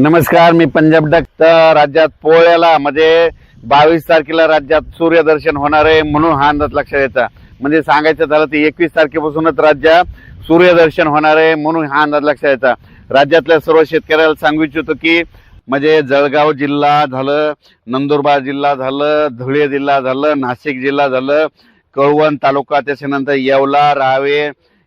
नमस्कार मी पंजाब डक राज्यात पोळ्याला म्हणजे बावीस तारखेला राज्यात सूर्यदर्शन होणार आहे म्हणून हा अंदाज लक्षात येतं. म्हणजे सांगायचं झालं तर एकवीस तारखेपासूनच राज्यात सूर्यदर्शन होणार आहे म्हणून हा अंदाज लक्षात येतं. राज्यातल्या सर्व शेतकऱ्याला सांगू इच्छितो की म्हणजे जळगाव जिल्हा झालं नंदुरबार जिल्हा झालं धुळे जिल्हा झालं नाशिक जिल्हा झालं कळवण तालुका त्याच्यानंतर येवला रावे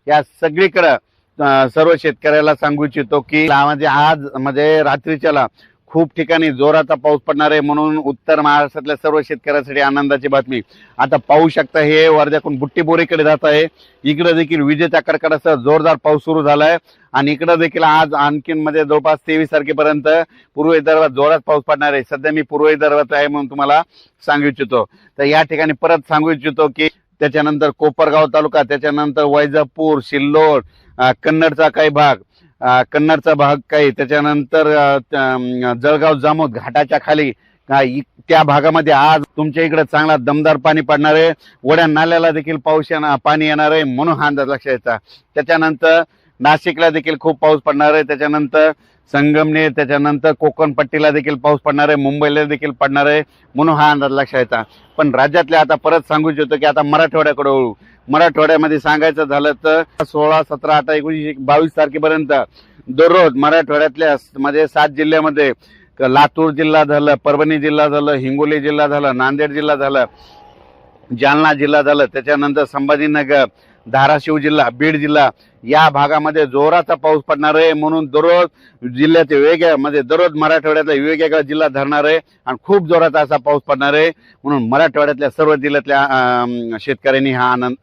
या सगळीकडं सर्व शेतकऱ्याला सांगू इच्छितो की म्हणजे आज म्हणजे रात्रीच्याला खूप ठिकाणी जोराचा पाऊस पडणार आहे म्हणून उत्तर महाराष्ट्रातल्या सर्व शेतकऱ्यांसाठी आनंदाची बातमी. आता पाहू शकता हे वर्ध्याकडून बुट्टीबोरीकडे जात आहे. इकडे देखील विजेच्या कडकडासह जोरदार पाऊस सुरू झाला आहे आणि इकडे देखील आज आणखीन मध्ये जवळपास तेवीस तारखेपर्यंत पूर्व विदर्भात जोरात पाऊस पडणार आहे. सध्या मी पूर्व विदर्भात आहे म्हणून तुम्हाला सांगू इच्छितो. तर या ठिकाणी परत सांगू इच्छितो की त्याच्यानंतर कोपरगाव तालुका त्याच्यानंतर वैजापूर सिल्लोड कन्नडचा काही भाग कन्नडचा भाग काही त्याच्यानंतर जळगाव जामोद घाटाच्या खाली त्या भागामध्ये आज तुमच्या इकडे चांगला दमदार पाणी पडणार आहे. वड्या नाल्याला देखील पाऊस येणार पाणी येणार आहे म्हणून हा अंदाज लक्षात येतात त्याच्यानंतर नाशिकला देखील खूप पाऊस पडणार आहे. त्याच्यानंतर संगमनेर त्याच्यानंतर कोकण पट्टीला देखील पाऊस पडणार आहे मुंबईला देखील पडणार आहे म्हणून हा अंदाज लक्षात येता. पण राज्यातल्या आता परत सांगू इच्छितो की आता मराठवाड्याकडे वळू. मराठवाड्यामध्ये सांगायचं झालं तर सोळा सतरा अठरा एकोणीस बावीस तारखेपर्यंत दररोज मराठवाड्यातल्या म्हणजे सात जिल्ह्यामध्ये लातूर जिल्हा झालं परभणी जिल्हा झालं हिंगोली जिल्हा झालं नांदेड जिल्हा झालं जालना जिल्हा झालं त्याच्यानंतर संभाजीनगर धाराशिव जिल्हा बीड जिल्हा या भागामध्ये जोराचा पाऊस पडणार आहे म्हणून दररोज जिल्ह्याचे वेगळ्या म्हणजे दररोज मराठवाड्यातला वेगवेगळा जिल्हा धरणार आहे आणि खूप जोराचा असा पाऊस पडणार आहे म्हणून मराठवाड्यातल्या सर्व जिल्ह्यातल्या शेतकऱ्यांनी हा आनंद